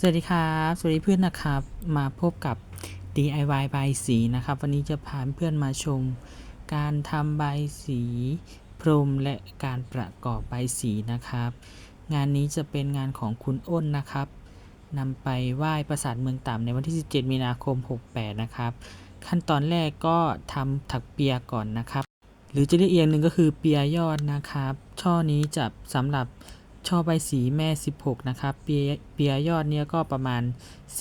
สวัสดีครับ สวัสดีเพื่อนนะครับ มาพบกับ DIY ใบายสีนะครับ วันนี้จะพาเพื่อนมาชม การทำใบสีพรมและการประกอบใบสีนะครับ งานนี้จะเป็นงานของคุณอ้นนะครับนำไปไหว้ปราสาทเมืองต่ำในวันที่ 17 มีนาคม 68 นะครับ ขั้นตอนแรกก็ทำถักเปียก่อนนะครับ หรือจะเรียกอีกอย่างหนึ่งก็คือเปียยอดนะครับ ช่อนี้จะสำหรับ ช่อใบสีแม่ 16 นะครับ เปียเปียยอดเนี่ยก็ประมาณ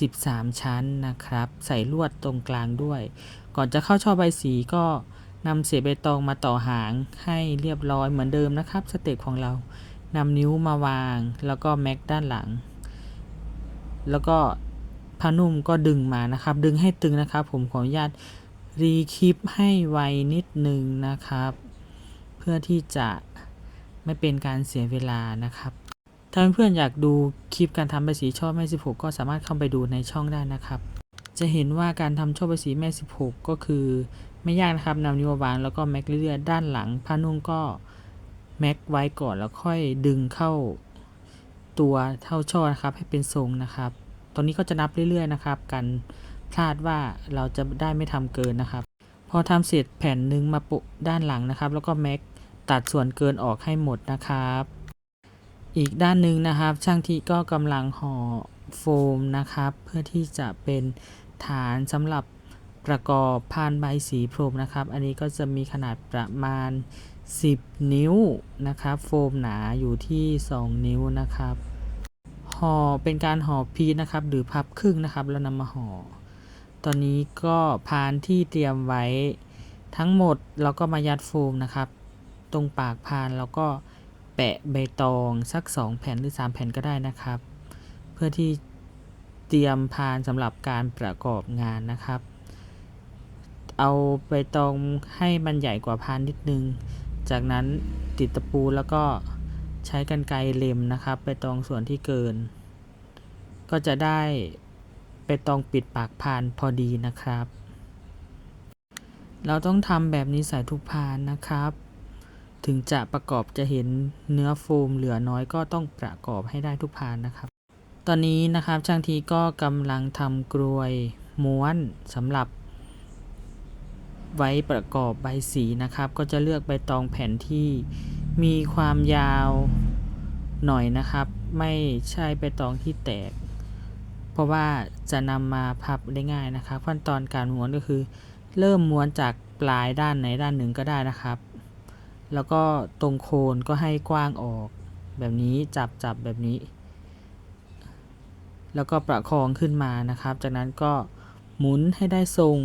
13 ชั้นนะครับ ใส่ลวดตรงกลางด้วย ก่อนจะเข้าช่อใบสีก็นำเศษใบตองมาต่อหางให้เรียบร้อยเหมือนเดิมนะครับ สเต็ปของเรานำนิ้วมาวาง แล้วก็แม็กด้านหลัง แล้วก็ผ้านุ่มก็ดึงมานะครับ ดึงให้ตึงนะครับ ผมขออนุญาตรีคลิปให้ไวนิดนึงนะครับ เพื่อที่จะ ไม่เป็นการเสียเวลานะครับ ถ้าเพื่อนๆอยากดูคลิปการทำใบสีช่อแม่ 16 ก็สามารถเข้าไปดูในช่องได้นะครับ จะเห็นว่าการทำช่อใบสีแม่ 16 ก็คือไม่ยากนะครับนำนิ้วมาวางแล้วก็แม็กเรื่อยๆด้านหลังผ้านุ่งก็แม็กไว้ก่อนแล้วค่อยดึงเข้าตัวเท่าช่อนะครับให้เป็นทรงนะครับตรงนี้ก็จะนับเรื่อยๆนะครับ กันพลาดว่าเราจะได้ไม่ทำเกินนะครับ พอทำเสร็จแผ่นหนึ่งมาปะด้านหลังนะครับ แล้วก็แม็ก ตัดส่วนเกินออกให้หมดนะครับ อีกด้านหนึ่งนะครับ ช่างที่ก็กำลังห่อโฟมนะครับ เพื่อที่จะเป็นฐานสำหรับประกอบพานใบสีพรมนะครับ อันนี้ก็จะมีขนาดประมาณ 10 นิ้วนะครับ โฟมหนาอยู่ที่ 2 นิ้วนะครับห่อเป็นการห่อพีชนะครับ หรือพับครึ่งนะครับ แล้วนำมาห่อตอนนี้ก็พานที่เตรียมไว้ทั้งหมดเราก็มายัดโฟมนะครับ ตรงปากพานแล้วก็แปะใบตองสัก 2 แผ่นหรือ 3 แผ่นก็ได้นะครับ เพื่อที่เตรียมพานสำหรับการประกอบงานนะครับ เอาใบตองให้มันใหญ่กว่าพานนิดนึง จากนั้นติดตะปูแล้วก็ใช้กันไกรเล็มนะครับใบตองส่วนที่เกิน ก็จะได้ใบตองปิดปากพานพอดีนะครับ เราต้องทำแบบนี้ใส่ทุกพานนะครับ ถึงจะประกอบจะเห็นเนื้อโฟมเหลือน้อยก็ต้องประกอบให้ได้ทุกพานนะครับ ตอนนี้นะครับช่างทีก็กำลังทำกลวยม้วนสำหรับ ไว้ประกอบใบสีนะครับ ก็จะเลือกใบตองแผ่นที่มีความยาวหน่อยนะครับ ไม่ใช่ใบตองที่แตก เพราะว่าจะนำมาพับได้ง่ายนะครับ ขั้นตอนการม้วนก็คือ เริ่มม้วนจากปลายด้านไหนด้านหนึ่งก็ได้นะครับ แล้วก็ตรงโคนก็ให้กว้างออก แบบนี้จับจับแบบนี้ แล้วก็ประคองขึ้นมานะครับ จากนั้นก็หมุนให้ได้ทรง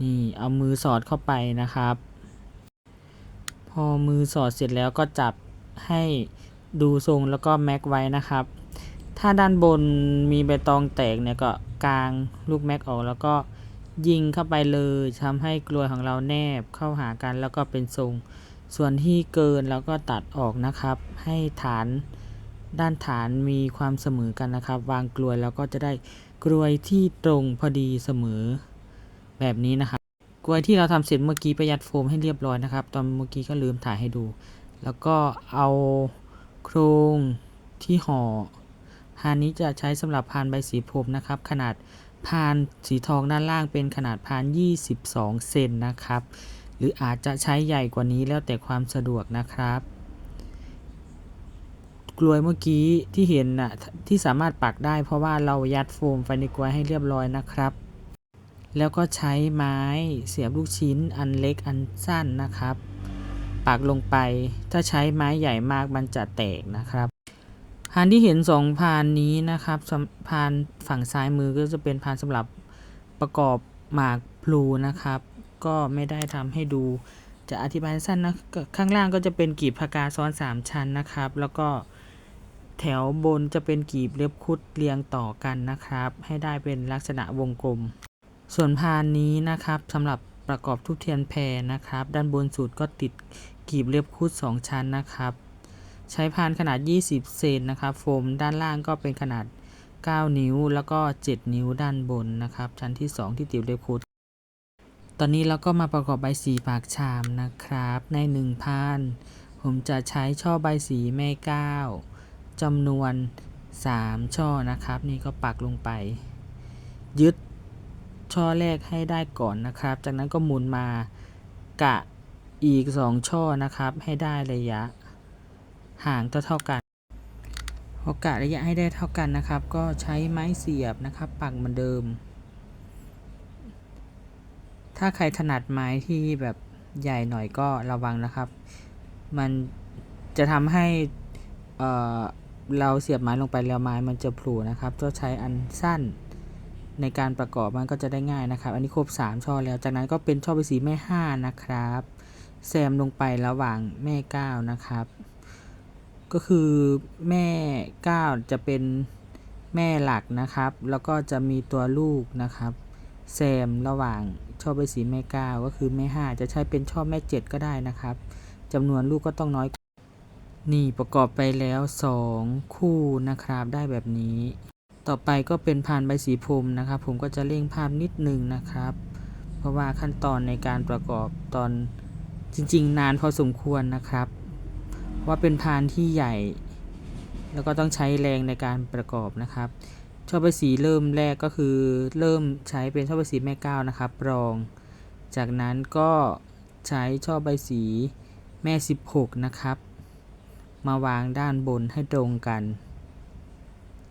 นี่เอามือสอดเข้าไปนะครับ พอมือสอดเสร็จแล้วก็จับให้ดูทรงแล้วก็แม็กไว้นะครับ ถ้าด้านบนมีใบตองแตกเนี่ยก็กางลูกแม็กออกแล้วก็ ยิงเข้าไปเลยทำให้กลวยของเราแนบเข้าหากันแล้วก็เป็นทรง ส่วนที่เกินแล้วก็ตัดออกนะครับ ให้ฐานด้านฐานมีความเสมอกันนะครับ วางกลวยแล้วก็จะได้กลวยที่ตรงพอดีเสมอแบบนี้นะครับกลวยที่เราทำเสร็จเมื่อกี้ประหยัดโฟมให้เรียบร้อยนะครับ ตอนเมื่อกี้ก็ลืมถ่ายให้ดู แล้วก็เอาโครงที่ห่อพานนี้จะใช้สำหรับพานใบสีพรมนะครับ ขนาด พานสีทองด้านล่างเป็นขนาดพาน 22 เซนนะครับ หรืออาจจะใช้ใหญ่กว่านี้แล้วแต่ความสะดวกนะครับ กลวยเมื่อกี้ที่เห็นน่ะที่สามารถปักได้เพราะว่าเรายัดโฟมไฟในกลวยให้เรียบร้อยนะครับ แล้วก็ใช้ไม้เสียบลูกชิ้นอันเล็กอันสั้นนะครับ ปักลงไปถ้าใช้ไม้ใหญ่มากมันจะแตกนะครับ พานที่เห็นสองพานนี้นะครับพานฝั่งซ้ายมือก็จะเป็นพานสำหรับประกอบหมากพลูนะครับ ก็ไม่ได้ทำให้ดู จะอธิบายสั้นนะข้างล่างก็จะเป็นกีบพากาซ้อน 3 ชั้นนะครับ แล้วก็แถวบนจะเป็นกีบเล็บคุดเรียงต่อกันนะครับ ให้ได้เป็นลักษณะวงกลม ส่วนพานนี้นะครับสำหรับประกอบทุบเทียนแพรนะครับ ด้านบนสุดก็ติดกีบเล็บคุด 2 ชั้นนะครับ ใช้พานขนาด 20 เซนนะครับโฟมด้านล่างก็เป็นขนาด 9 นิ้วแล้วก็ 7 นิ้วด้านบนนะครับ ชั้นที่ 2 ที่ติดเล็บคุดตอนนี้เราก็มาประกอบใบสีปากชามนะครับ ใน 1 พาน ผมจะใช้ช่อใบสีแม่ก้าวจำนวน 3 ช่อนะครับ นี่ก็ปักลงไป ยึดช่อแรกให้ได้ก่อนนะครับ จากนั้นก็หมุนมากะอีก 2 ช่อนะครับ ให้ได้ระยะ ห่างเท่ากันพอกะระยะให้ได้เท่ากันนะครับ ก็ใช้ไม้เสียบนะครับ ปักเหมือนเดิม ถ้าใครถนัดไม้ที่แบบใหญ่หน่อยก็ระวังนะครับ มันจะทำให้เเราเสียบไม้ลงไปแล้วไม้มันจะผลุนะครับก็ใช้อันสั้นในการประกอบมันก็จะได้ง่ายนะครับ อันนี้ครบ 3 ช่อแล้ว จากนั้นก็เป็นช่อใบสีแม่ 5 นะครับ แซมลงไประหว่างแม่ 9 นะครับ ก็คือแม่ 9 จะเป็นแม่หลักนะครับ แล้วก็จะมีตัวลูกนะครับแซมระหว่างช่อใบสีแม่ 9 ก็คือแม่ 5 จะใช้เป็นช่อแม่ 7 ก็ได้นะครับจำนวนลูกก็ต้องน้อย นี่ประกอบไปแล้ว 2 คู่นะครับได้แบบนี้ ต่อไปก็เป็นพานใบสีพรมนะครับ ผมก็จะเร่งภาพนิดนึงนะครับ เพราะว่าขั้นตอนในการประกอบตอนจริง ๆ นานพอสมควรนะครับ ว่าเป็นพานที่ใหญ่ แล้วก็ต้องใช้แรงในการประกอบนะครับ ช่อใบสีเริ่มแรกก็คือเริ่มใช้เป็นช่อใบสีแม่ก้าวนะครับรอง จากนั้นก็ใช้ช่อใบสีแม่ 16 นะครับ มาวางด้านบนให้ตรงกัน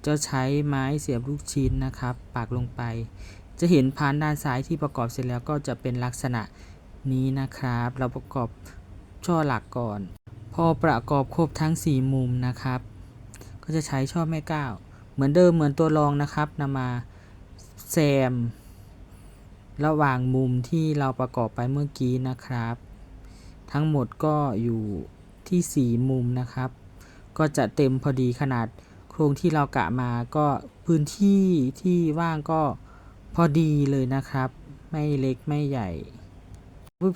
จะใช้ไม้เสียบลูกชิ้นนะครับ ปักลงไป จะเห็นพานด้านซ้ายที่ประกอบเสร็จแล้วก็จะเป็นลักษณะนี้นะครับ เราประกอบช่อหลักก่อน พอประกอบครบทั้ง 4 มุมนะครับ ก็จะใช้ช่อแม่ก้าวเหมือนเดิมเหมือนตัวรองนะครับนำมาแซม ระหว่างมุมที่เราประกอบไปเมื่อกี้นะครับ ทั้งหมดก็อยู่ที่ 4 มุมนะครับ ก็จะเต็มพอดีขนาดโครงที่เรากะมาก็พื้นที่ที่ว่างก็พอดีเลยนะครับ ไม่เล็กไม่ใหญ่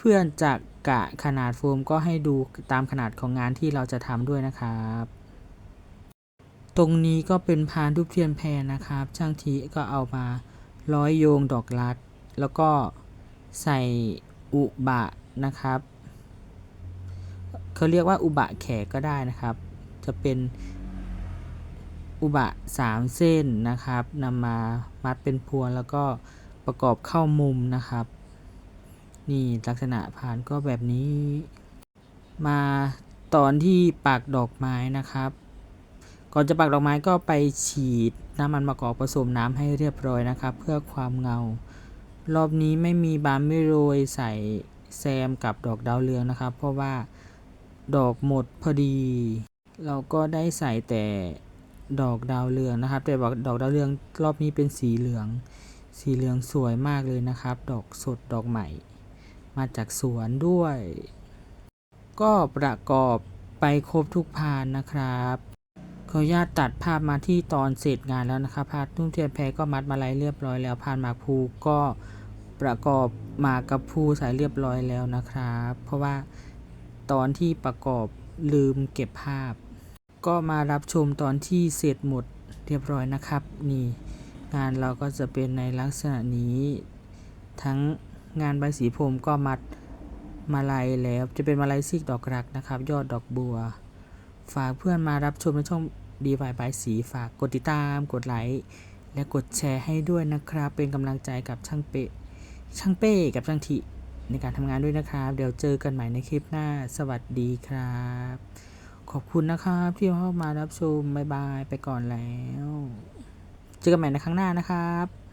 เพื่อนๆจากกะขนาดโฟมก็ให้ดูตามขนาดของงานที่เราจะทำด้วยนะครับ ตรงนี้ก็เป็นพานรูปเทียนแพรนะครับ ช่างทีก็เอามาร้อยโยงดอกรัก แล้วก็ใส่อุบะนะครับเขาเรียกว่าอุบะแขกก็ได้นะครับ จะเป็นอุบะสามเส้นนะครับนำมามัดเป็นพวงแล้วก็ประกอบเข้ามุมนะครับ นี่ลักษณะผ่านก็แบบนี้ มาตอนที่ปักดอกไม้นะครับ ก่อนจะปักดอกไม้ก็ไปฉีดน้ำมันมะกอกผสมน้ำให้เรียบร้อยนะครับ เพื่อความเงา รอบนี้ไม่มีบานไม่โรยใส่แซมกับดอกดาวเรืองนะครับ เพราะว่าดอกหมดพอดี เราก็ได้ใส่แต่ดอกดาวเรืองนะครับ แต่บอกดอกดาวเรืองรอบนี้เป็นสีเหลือง สีเหลืองสวยมากเลยนะครับ ดอกสดดอกใหม่ มาจากสวนด้วย ก็ประกอบไปครบทุกพานนะครับขออนุญาตตัดภาพมาที่ตอนเสร็จงานแล้วนะครับพานทุ่งเทียนแพก็มัดมาลัยเรียบร้อยแล้วพานหมากภูก็ประกอบหมากกับภูใส่เรียบร้อยแล้วนะครับ เพราะว่าตอนที่ประกอบลืมเก็บภาพ ก็มารับชมตอนที่เสร็จหมดเรียบร้อยนะครับ นี่ งานเราก็จะเป็นในลักษณะนี้ทั้ง งานใบสีพรมก็มัดมาลัยแล้ว จะเป็นมาลัยซีกดอกรักนะครับ ยอดดอกบัว ฝากเพื่อนมารับชมในช่องดีวายบสีฝากกดติดตามกดไลค์และกดแชร์ให้ด้วยนะครับ เป็นกำลังใจกับช่างเปะช่างเป้กับช่างทิในการทำงานด้วยนะครับ เดี๋ยวเจอกันใหม่ในคลิปหน้า สวัสดีครับ ขอบคุณนะครับ ที่เข้ามารับชม บ๊ายบาย ไปก่อนแล้ว เจอกันใหม่ในครั้งหน้านะครับ